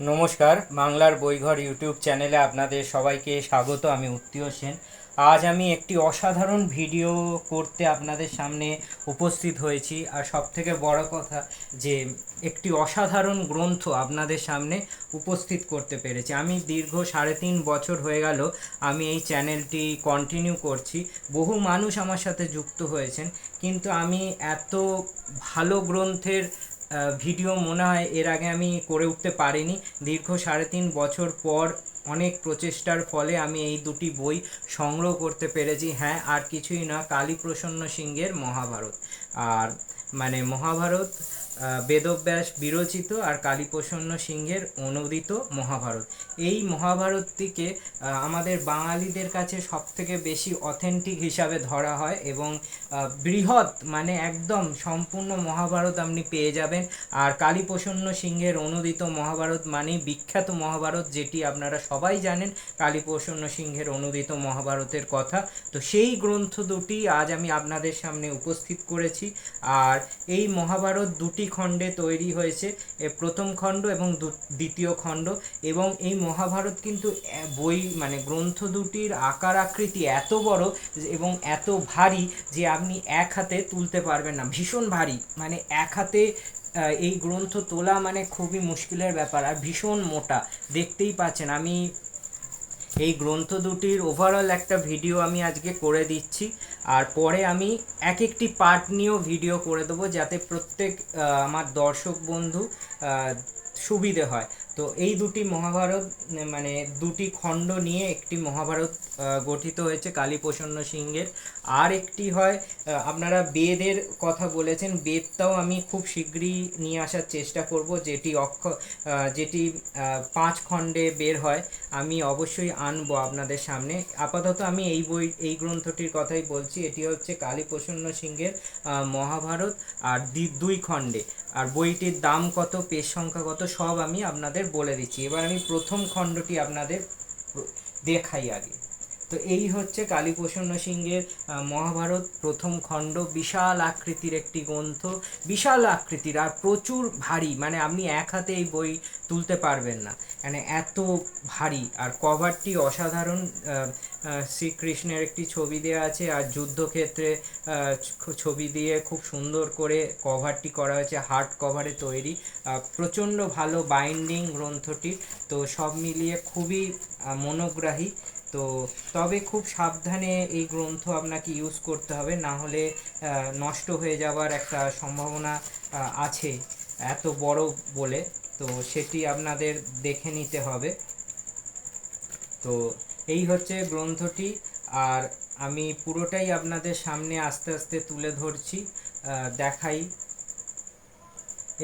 নমস্কার, বাংলার বইঘর ইউটিউব চ্যানেলে আপনাদের সবাইকে স্বাগত, আমি উত্তীয় সেন। আজ আমি একটি অসাধারণ ভিডিও করতে আপনাদের সামনে উপস্থিত হয়েছি। আর সব থেকে বড় কথা যে, একটি অসাধারণ গ্রন্থ আপনাদের সামনে উপস্থিত করতে পেরেছি। আমি দীর্ঘ সাড়ে তিন বছর হয়ে গেল আমি এই চ্যানেলটি কন্টিনিউ করছি। বহু মানুষ আমার সাথে যুক্ত হয়েছেন, কিন্তু আমি এত ভালো গ্রন্থের ভিডিও মনে হয় এর আগে আমি করে উঠতে পারিনি। দীর্ঘ সাড়ে তিন বছর পর অনেক প্রচেষ্টার ফলে আমি এই দুটি বই সংগ্রহ করতে পেরেছি। হ্যাঁ আর কিছুই না, কালীপ্রসন্ন সিংহের মহাভারত। আর মানে মহাভারত বেদব্যাস বিরচিত আর কালীপ্রসন্ন সিংহের অনুদিত মহাভারত। এই মহাভারতটিকে আমাদের বাঙালিদের কাছে সবথেকে বেশি অথেন্টিক হিসাবে ধরা হয় এবং বৃহৎ মানে একদম সম্পূর্ণ মহাভারত আপনি পেয়ে যাবেন। আর কালীপ্রসন্ন সিংহের অনুদিত মহাভারত মানেই বিখ্যাত মহাভারত, যেটি আপনারা সবাই জানেন, কালীপ্রসন্ন সিংহের অনুদিত মহাভারতের কথা। তো সেই গ্রন্থ দুটি আজ আমি আপনাদের সামনে উপস্থিত করেছি। আর এই মহাভারত দুটি খণ্ডে তৈরি হয়েছে প্রথম খণ্ড এবং দ্বিতীয় খণ্ড। এবং এই মহাভারত কিন্তু বই মানে গ্রন্থ দুটির আকার আকৃতি এত বড় এবং এত ভারী যে আপনি এক হাতে তুলতে পারবেন না। ভীষণ ভারী। মানে এক হাতে এই গ্রন্থ তোলা মানে খুবই মুশকিলের ব্যাপার। আর ভীষণ মোটা। দেখতেই পাচ্ছেন, আমি এই গ্রন্থ দুটির ওভারঅল একটা ভিডিও আমি আজকে করে দিচ্ছি। আর পরে আমি এক একটি পার্ট নিয়েও ভিডিও করে দেবো যাতে প্রত্যেক আমার দর্শক বন্ধু সুবিধে হয়। তো এই দুটি মহাভারত মানে দুটি খণ্ড নিয়ে একটি মহাভারত গঠিত হয়েছে কালীপ্রসন্ন সিংহের। আর একটি হয় আপনারা বেদের কথা বলেছেন, বেদটাও আমি খুব শীঘ্রই নিয়ে আসার চেষ্টা করব, যেটি অক্ষ যেটি পাঁচ খণ্ডে বের হয়, আমি অবশ্যই আনব আপনাদের সামনে। আপাতত আমি এই বই, এই গ্রন্থটির কথাই বলছি, এটি হচ্ছে কালীপ্রসন্ন সিংহের মহাভারত, আর দুই খণ্ডে। আর বইটির দাম কত, পেজ সংখ্যা কত, সব আমি আপনাদের বলে দিচ্ছি। এবার আমি প্রথম খণ্ডটি আপনাদের দেখাই আগে। তো এই হচ্ছে কালীপ্রসন্ন সিংহের মহাভারত প্রথম খণ্ড। বিশাল আকৃতির একটি গ্রন্থ। বিশাল আকৃতির আর প্রচুর ভারী। মানে আপনি এক হাতে এই বই তুলতে পারবেন না। মানে এত ভারী। আর কভারটি অসাধারণ। শ্রীকৃষ্ণের একটি ছবি দেওয়া আছে। আর যুদ্ধক্ষেত্রে ছবি দিয়ে খুব সুন্দর করে কভারটি করা হয়েছে। হার্ড কভারে তৈরি। প্রচণ্ড ভালো বাইন্ডিং গ্রন্থটি। তো সব মিলিয়ে খুবই মনোগ্রাহী। তো তবে খুব সাবধানে এই গ্রন্থ আপনাকে ইউজ করতে হবে, না হলে নষ্ট হয়ে যাওয়ার একটা সম্ভাবনা আছে, এত বড় বলে। তো সেটি আপনাদের দেখে নিতে হবে। তো এই হচ্ছে গ্রন্থটি, আর আমি পুরোটাই আপনাদের সামনে আস্তে আস্তে তুলে ধরছি দেখাই।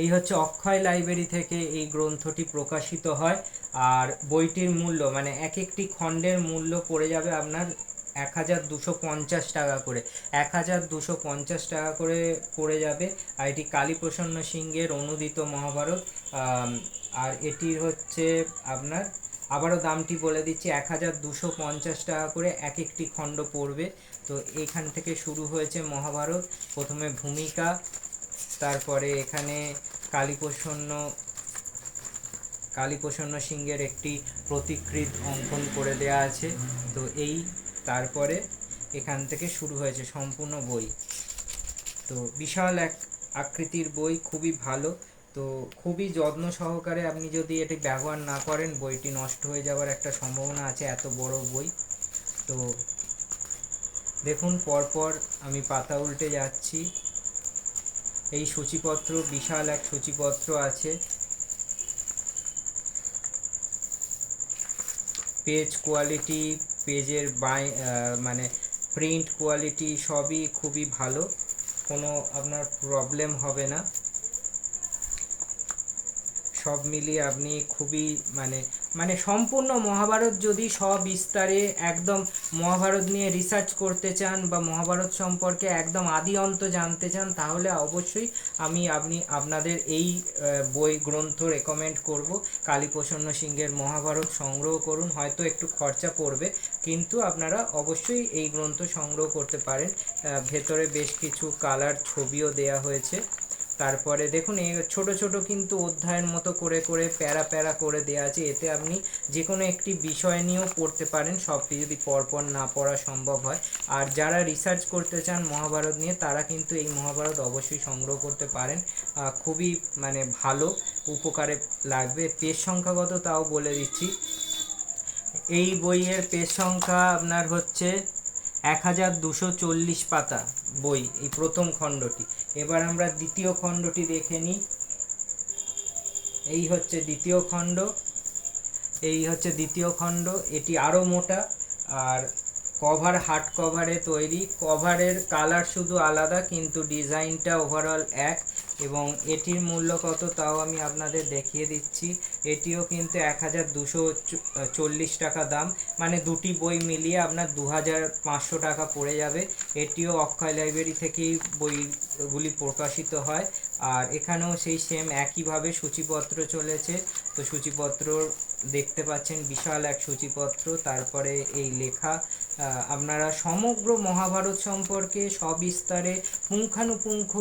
এই হচ্ছে অক্ষয় লাইব্রেরি থেকে এই গ্রন্থটি প্রকাশিত হয়। আর বইটির মূল্য মানে এক একটি খণ্ডের মূল্য পড়ে যাবে আপনার এক হাজার দুশো পঞ্চাশ টাকা করে। এক হাজার দুশো পঞ্চাশ টাকা করে পড়ে যাবে। আর এটি কালীপ্রসন্ন সিংহের অনুদিত মহাভারত। আর এটির হচ্ছে আপনার, আবারও দামটি বলে দিচ্ছি এক হাজার দুশো পঞ্চাশ টাকা করে এক একটি খণ্ড পড়বে। তো এখান থেকে শুরু হয়েছে মহাভারত। প্রথমে ভূমিকা, তারপরে এখানে কালীপ্রসন্ন কালীপ্রসন্ন সিংহের একটি প্রতিকৃত অঙ্কন করে দেয়া আছে। তো এই তারপরে এখান থেকে শুরু হয়েছে সম্পূর্ণ বই। তো বিশাল এক আকৃতির বই, খুবই ভালো। তো খুবই যত্ন সহকারে আপনি যদি এটি ব্যবহার না করেন, বইটি নষ্ট হয়ে যাওয়ার একটা সম্ভাবনা আছে, এত বড় বই। তো দেখুন, পরপর আমি পাতা উল্টে যাচ্ছি। এই সূচিপত্র, বিশাল এক সূচিপত্র আছে। পেজ কোয়ালিটি পেজের বাই মানে প্রিন্ট কোয়ালিটি সবই খুবই ভালো। কোনো আপনার প্রবলেম হবে না। সব মিলিয়ে আপনি খুবই মানে মানে সম্পূর্ণ মহাভারত যদি সবিস্তারে একদম মহাভারত নিয়ে রিসার্চ করতে চান বা মহাভারত সম্পর্কে একদম আদি অন্ত জানতে চান, তাহলে অবশ্যই আমি, আপনি আপনাদের এই বই গ্রন্থ রেকমেন্ড করব। কালীপ্রসন্ন সিংহের মহাভারত সংগ্রহ করুন, হয়তো একটু খরচা পড়বে, কিন্তু আপনারা অবশ্যই এই গ্রন্থ সংগ্রহ করতে পারেন। ভেতরে বেশ কিছু কালার ছবিও দেয়া হয়েছে। তারপরে দেখুন, এই ছোট ছোট কিন্তু অধ্যায়ের মতো করে করে, প্যারা প্যারা করে দেওয়া আছে। এতে আপনি যে কোনো একটি বিষয় নিয়েও পড়তে পারেন, সবটি যদি পরপর না পড়া সম্ভব হয়। আর যারা রিসার্চ করতে চান মহাভারত নিয়ে, তারা কিন্তু এই মহাভারত অবশ্যই সংগ্রহ করতে পারেন। খুবই মানে ভালো উপকারে লাগবে। পেজ সংখ্যাগত তাও বলে দিচ্ছি। এই বইয়ের পেজ সংখ্যা আপনার হচ্ছে এক হাজার দুশো চল্লিশ পাতা বই, এই প্রথম খণ্ডটি। এবার আমরা দ্বিতীয় খণ্ডটি দেখে নিই। এই হচ্ছে দ্বিতীয় খণ্ড, এই হচ্ছে দ্বিতীয় খণ্ড, এটি আরও মোটা আর কভার, হার্ড কভারে তৈরি। কভারের কালার শুধু আলাদা, কিন্তু ডিজাইনটা ওভারঅল এক। এবং এটির মূল্য কত তাও আমি আপনাদের দেখিয়ে দিচ্ছি। এটিও কিন্তু এক হাজার দুশো চল্লিশ টাকা দাম। মানে দুটি বই মিলিয়ে আপনার দু হাজার পাঁচশো টাকা পড়ে যাবে। এটিও অক্ষয় লাইব্রেরি থেকেই বইগুলি প্রকাশিত হয়। আর এখানেও সেই সেম একইভাবে সূচিপত্র চলেছে। তো সূচিপত্র দেখতে পাচ্ছেন বিশাল এক সূচিপত্র, তারপরে এই লেখা আপনারা সমগ্র মহাভারত সম্পর্কে সবিস্তারে পুঙ্খানুপুঙ্খ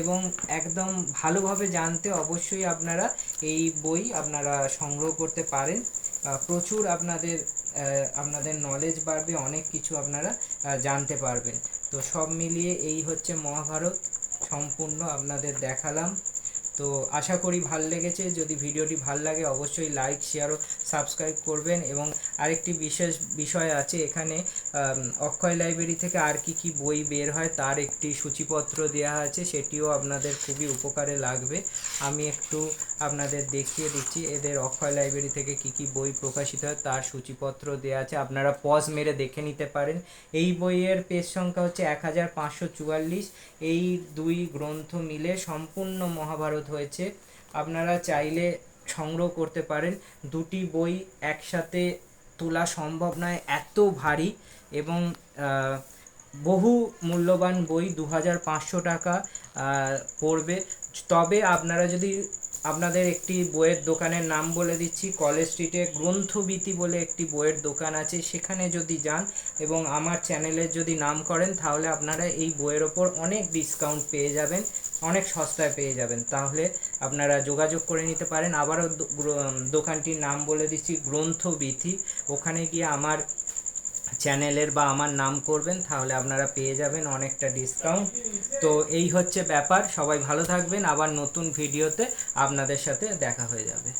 এবং একদম ভালোভাবে জানতে অবশ্যই আপনারা এই বই আপনারা সংগ্রহ করতে পারেন। প্রচুর আপনাদের আপনাদের নলেজ বাড়বে, অনেক কিছু আপনারা জানতে পারবেন। তো সব মিলিয়ে এই হচ্ছে মহাভারত। সম্পূর্ণ আপনাদের দেখালাম। তো আশা করি ভালো লেগেছে। যদি ভিডিওটি ভালো লাগে অবশ্যই লাইক শেয়ার ও সাবস্ক্রাইব করবেন এবং আরেকটি বিশেষ বিষয় আছে এখানে অক্ষয় লাইব্রেরি থেকে আর কি কি বই বের হয় তার একটি সূচিপত্র দেওয়া আছে, সেটিও আপনাদের খুবই উপকারে লাগবে। আমি একটু আপনাদের দেখিয়ে দিচ্ছি, এদের অক্ষয় লাইব্রেরি থেকে কি কি বই প্রকাশিত হয় তার সূচিপত্র দেওয়া আছে। আপনারা পজ মেরে দেখে নিতে পারেন। এই বইয়ের পেজ সংখ্যা হচ্ছে এক হাজার পাঁচশো চুয়াল্লিশ। এই দুই গ্রন্থ মিলে সম্পূর্ণ মহাভারত হয়েছে। আপনারা চাইলে সংগ্রহ করতে পারেন। দুটি বই একসাথে তোলা সম্ভব নয়, এত ভারী এবং বহু মূল্যবান বই দু হাজার পাঁচশো টাকা পড়বে। তবে আপনারা যদি আপনাদের একটি বইয়ের দোকানের নাম বলে দিচ্ছি, কলেজ স্ট্রিটে গ্রন্থবীতি বলে একটি বইয়ের দোকান আছে, সেখানে যদি যান এবং আমার চ্যানেলের যদি নাম করেন, তাহলে আপনারা এই বইয়ের ওপর অনেক ডিসকাউন্ট পেয়ে যাবেন, অনেক সস্তায় পেয়ে যাবেন। তাহলে আপনারা যোগাযোগ করে নিতে পারেন। আবারও দোকানটির নাম বলে দিচ্ছি গ্রন্থবীথি ওখানে গিয়ে আমার চ্যানেলের বা আমার নাম করবেন, তাহলে আপনারা পেয়ে যাবেন অনেকটা ডিসকাউন্ট তো এই হচ্ছে ব্যাপার, সবাই ভালো থাকবেন, আবার নতুন ভিডিওতে আপনাদের সাথে দেখা হয়ে যাবে।